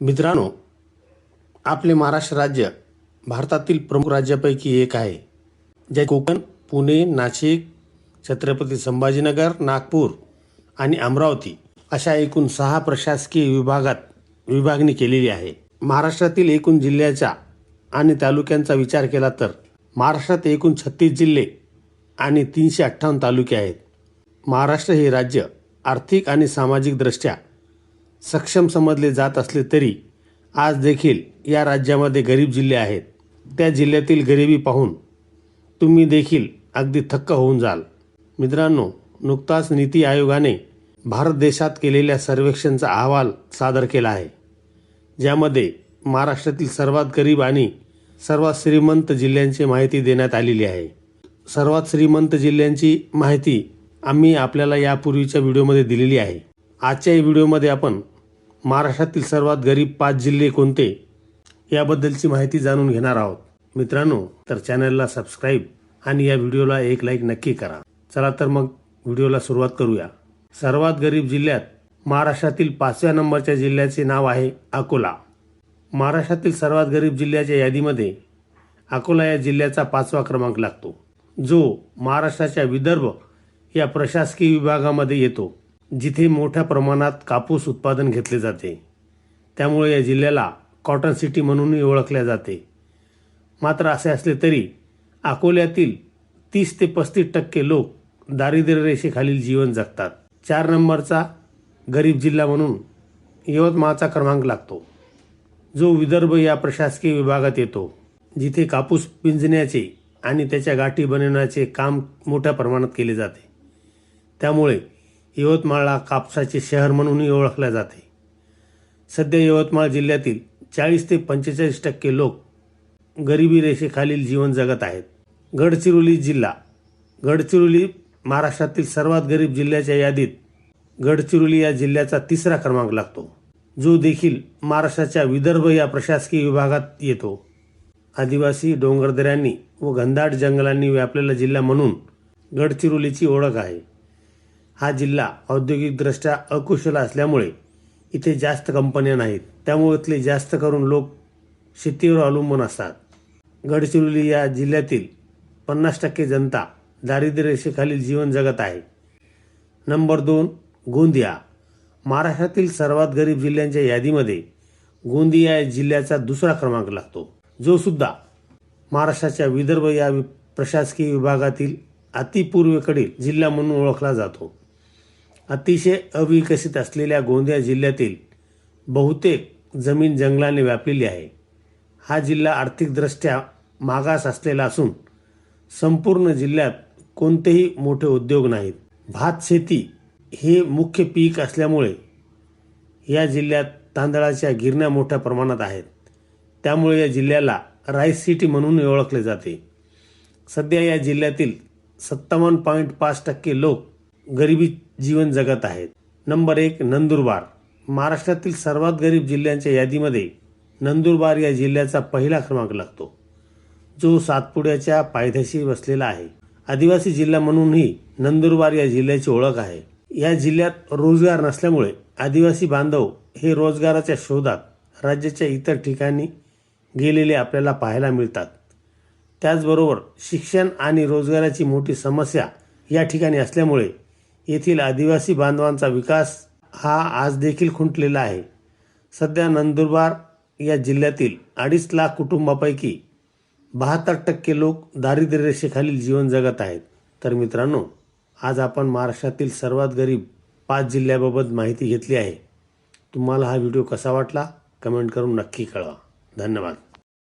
मित्रांनो आपले महाराष्ट्र राज्य भारतातील प्रमुख राज्यापैकी एक आहे ज्या कोकण पुणे नाशिक छत्रपती संभाजीनगर नागपूर आणि अमरावती अशा एकूण सहा प्रशासकीय विभागात विभागणी केलेली आहे. महाराष्ट्रातील एकूण जिल्ह्याचा आणि तालुक्यांचा विचार केला तर महाराष्ट्रात एकूण छत्तीस जिल्हे आणि तीनशे अठ्ठावन्न तालुके आहेत. महाराष्ट्र हे राज्य आर्थिक आणि सामाजिकदृष्ट्या सक्षम समजले जात असले तरी आज देखील या राज्यामध्ये गरीब जिल्हे आहेत. त्या जिल्ह्यातील गरिबी पाहून तुम्ही देखील अगदी थक्क होऊन जाल. मित्रांनो नुकताच नीती आयोगाने भारत देशात केलेल्या सर्वेक्षणचा अहवाल सादर केला आहे ज्यामध्ये महाराष्ट्रातील सर्वात गरीब आणि सर्वात श्रीमंत जिल्ह्यांची माहिती देण्यात आलेली आहे. सर्वात श्रीमंत जिल्ह्यांची माहिती आम्ही आपल्याला यापूर्वीच्या व्हिडिओमध्ये दिलेली आहे. आजच्या व्हिडिओमध्ये आपण महाराष्ट्रातील सर्वात गरीब पाच जिल्हे कोणते? याबद्दलची माहिती जाणून घेणार आहोत. मित्रांनो तर चॅनलला सबस्क्राईब आणि या व्हिडिओला एक लाईक नक्की करा. चला तर मग व्हिडिओला सुरुवात करूया. सर्वात गरीब जिल्ह्यात महाराष्ट्रातील पाचव्या नंबरच्या जिल्ह्याचे नाव आहे अकोला. महाराष्ट्रातील सर्वात गरीब जिल्ह्याच्या यादीमध्ये अकोला या जिल्ह्याचा पाचवा क्रमांक लागतो जो महाराष्ट्राच्या विदर्भ या प्रशासकीय विभागामध्ये येतो. जिथे मोठ्या प्रमाणात कापूस उत्पादन घेतले जाते. त्यामुळे या जिल्ह्याला कॉटन सिटी म्हणूनही ओळखले जाते. मात्र असे असले तरी अकोल्यातील तीस ते पस्तीस टक्के लोक दारिद्र्य रेषेखालील जीवन जगतात. चार नंबरचा गरीब जिल्हा म्हणून यवतमाळचा क्रमांक लागतो. जो विदर्भ या प्रशासकीय विभागात येतो. जिथे कापूस पिंजण्याचे आणि त्याच्या गाठी बनवण्याचे काम मोठ्या प्रमाणात केले जाते. त्यामुळे यवतमाळला कापसाचे शहर म्हणूनही ओळखले जाते. सध्या यवतमाळ जिल्ह्यातील चाळीस ते पंचेचाळीस टक्के लोक गरिबी रेषेखालील जीवन जगत आहेत. गडचिरोली जिल्हा गडचिरोली महाराष्ट्रातील सर्वात गरीब जिल्ह्याच्या यादीत गडचिरोली या जिल्ह्याचा तिसरा क्रमांक लागतो. जो देखील महाराष्ट्राच्या विदर्भ या प्रशासकीय विभागात येतो. आदिवासी डोंगरदऱ्यांनी व घनदाट जंगलांनी व्यापलेला जिल्हा म्हणून गडचिरोलीची ओळख आहे. हा जिल्हा औद्योगिकदृष्ट्या अकुशल असल्यामुळे इथे जास्त कंपन्या नाहीत. त्यामुळे इथले जास्त करून लोक शेतीवर अवलंबून असतात. गडचिरोली या जिल्ह्यातील पन्नास टक्के जनता दारिद्र्यरेषेखालील जीवन जगत आहे. नंबर दोन गोंदिया. महाराष्ट्रातील सर्वात गरीब जिल्ह्यांच्या यादीमध्ये गोंदिया या जिल्ह्याचा दुसरा क्रमांक लागतो. जो सुद्धा महाराष्ट्राच्या विदर्भ या वि- प्रशासकीय विभागातील अतिपूर्वेकडील जिल्हा म्हणून ओळखला जातो. अतिशय अविकसित असलेल्या गोंदिया जिल्ह्यातील बहुतेक जमीन जंगलाने व्यापलेली आहे. हा जिल्हा आर्थिकदृष्ट्या मागास असलेला असून संपूर्ण जिल्ह्यात कोणतेही मोठे उद्योग नाहीत. भात शेती हे मुख्य पीक असल्यामुळे या जिल्ह्यात तांदळाच्या गिरण्या मोठ्या प्रमाणात आहेत. त्यामुळे या जिल्ह्याला राईस सिटी म्हणून ओळखले जाते. सध्या या जिल्ह्यातील सत्तावन्न पॉईंट पाच टक्के लोक गरिबी जीवन जगत आहेत. नंबर एक नंदुरबार. महाराष्ट्रातील सर्वात गरीब जिल्ह्यांच्या यादीमध्ये नंदुरबार या जिल्ह्याचा पहिला क्रमांक लागतो. जो सातपुड्याच्या पायथ्याशी वसलेला आहे. आदिवासी जिल्हा म्हणूनही नंदुरबार या जिल्ह्याची ओळख आहे. या जिल्ह्यात रोजगार नसल्यामुळे आदिवासी बांधव हे रोजगाराच्या शोधात राज्याच्या इतर ठिकाणी गेलेले आपल्याला पाहायला मिळतात. त्याचबरोबर शिक्षण आणि रोजगाराची मोठी समस्या या ठिकाणी असल्यामुळे येथील आदिवासी बांधवांचा विकास हा आज देखील खुंटलेला आहे. सध्या नंदुरबार या जिल्ह्यातील अडीच लाख कुटुंबापैकी बहात्तर टक्के लोक दारिद्र्य रेषेखालील जीवन जगत आहेत. तर मित्रांनो आज आपण महाराष्ट्रातील सर्वात गरीब पाच जिल्ह्याबाबत माहिती घेतली आहे. तुम्हाला हा व्हिडिओ कसा वाटला? कमेंट करून नक्की कळवा. धन्यवाद.